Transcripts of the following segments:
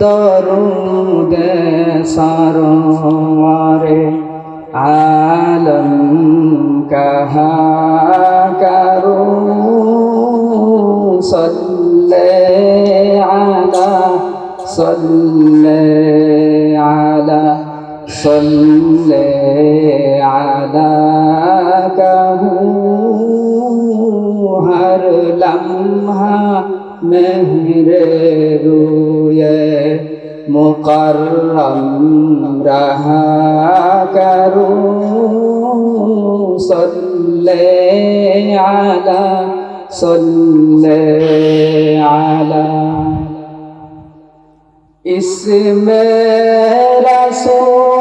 দরুদ সারোয়ারে আলম কহা করো সল্লে আলা সল্লে আলা সল্লে روی مقرم رہا کروں صلی علی صلی علی اس میں رسول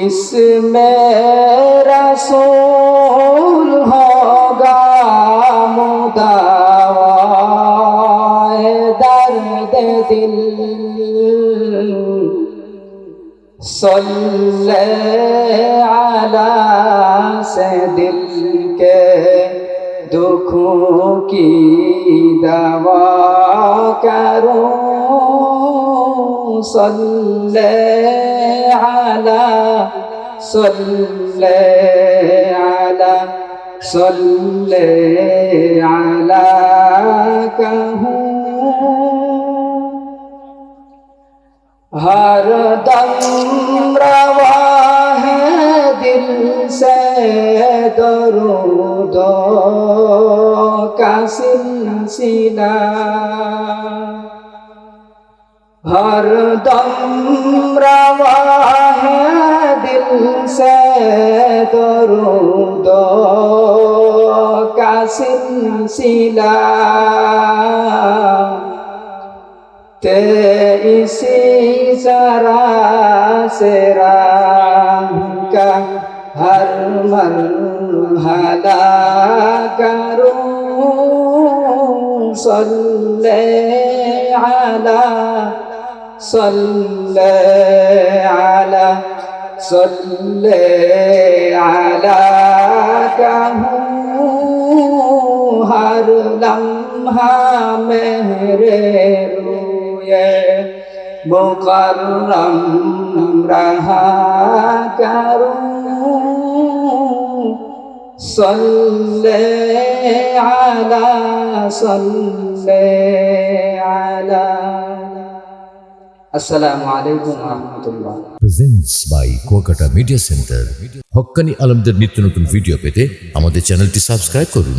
इसमें रसूल होगा मुदावाए दर्द दिल सल्ले आला से दिल के दुखों की दवा करूं सल्ले आला صل على صل على کہوں ہر دم روا ہے دل سے درود کا سلسلہ ہر دم روا सिलसिला ते इसी जरा से राम का हर मरहला करूं सल्ले आला सल्ले आला सल्ले आला कहूँ हर लम्हा मेरे रोए मुकर्रम रहा करूं सल्ले आला सल्ले आला আসসালামু আলাইকুম রহমতুল্লাহ presents by Kuakata media centre হক্কানি আলমদের নিত্য নতুন ভিডিও পেতে আমাদের চ্যানেলটি সাবস্ক্রাইব করুন